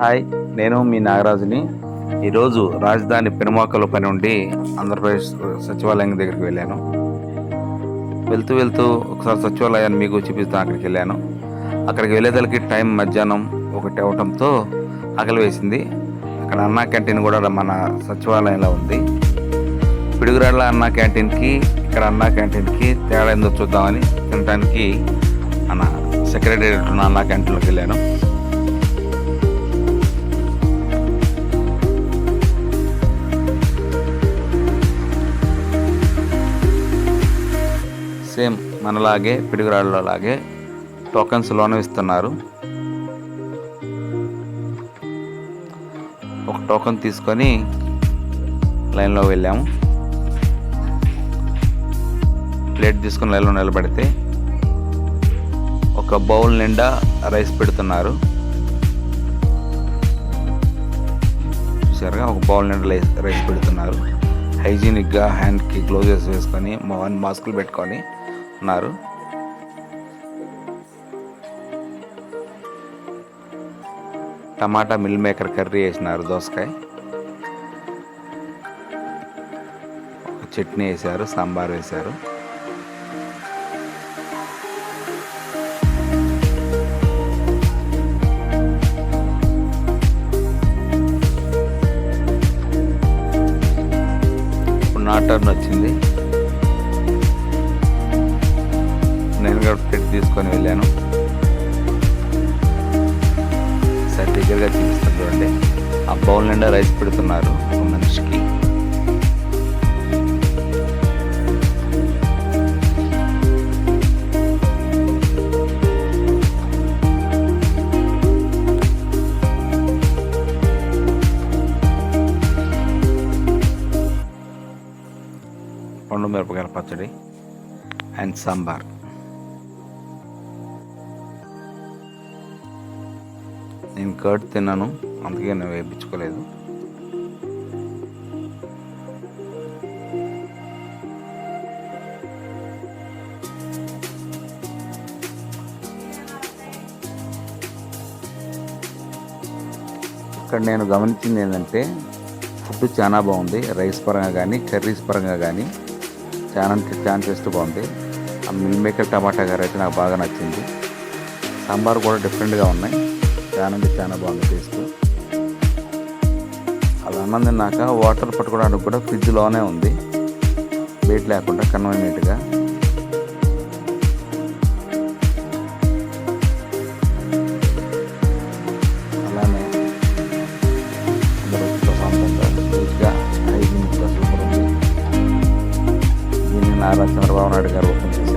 Hi నేను మీ నాగరాజుని. ఈరోజు రాజధాని పెనుమాకల పని ఉండి ఆంధ్రప్రదేశ్ సచివాలయం దగ్గరికి వెళ్ళాను. వెళ్తూ వెళ్తూ ఒకసారి సచివాలయాన్ని మీకు చూపిస్తాను అక్కడికి వెళ్ళాను. అక్కడికి వెళ్ళేదలకి టైం మధ్యాహ్నం ఒకటి అవటంతో ఆకలి వేసింది అక్కడ అన్నా క్యాంటీన్ కూడా మన సచివాలయంలో ఉంది. పిడుగురాళ్ళ అన్నా క్యాంటీన్కి ఇక్కడ అన్నా క్యాంటీన్కి తేడా ఏందో చూద్దామని తినడానికి మన సెక్రటేరియట్ ఉన్న అన్నా క్యాంటీన్లోకి వెళ్ళాను. సేమ్ మనలాగే పిడుగురాళ్ళలాగే టోకన్స్ లోన్ ఇస్తున్నారు. ఒక టోకెన్ తీసుకొని లైన్లో వెళ్ళాము. ప్లేట్ తీసుకొని లైన్లో నిలబడితే ఒక బౌల్ నిండా రైస్ పెడుతున్నారు. చూసారుగా ఒక బౌల్ నిండా రైస్ రైస్ పెడుతున్నారు. హైజీనిక్గా హ్యాండ్కి గ్లోజెస్ వేసుకొని వన్ మాస్కులు పెట్టుకొని ఉన్నారు. టమాటా మిల్ మేకర్ కర్రీ వేసినారు దోసకాయ. చట్నీ వేశారు సాంబార్ వేశారు ఇప్పుడు టర్న్ వచ్చింది నేను కూడా ప్లేట్ తీసుకొని వెళ్ళాను. సార్ దగ్గరగా చూపిస్తాను చూడండి. ఆ బౌల్ నిండా రైస్ పెడుతున్నారు ఒక మనిషికి. పండు మిరపకాయల పచ్చడి అండ్ సాంబార్. నేను కర్డ్ తిన్నాను అందుకే నేను వేయించుకోలేదు. ఇక్కడ నేను గమనించింది ఏంటంటే ఫుడ్ చాలా బాగుంది రైస్ పరంగా కానీ కర్రీస్ పరంగా కానీ చాలా అంటే టేస్ట్ బాగుంది. ఆ మిల్ మేకర్ టమాటా గారు అయితే నాకు బాగా నచ్చింది. సాంబార్ కూడా డిఫరెంట్గా ఉన్నాయి. చాలా అంటే చాలా బాగుంది టేస్ట్ అది అన్నం తిన్నాక వాటర్ పట్టుకోవడానికి కూడా ఫ్రిడ్జ్లోనే ఉంది. వెయిట్ లేకుండా కన్వీనియంట్గా హైజీనిక్గా సూపర్ ఉంది దీన్ని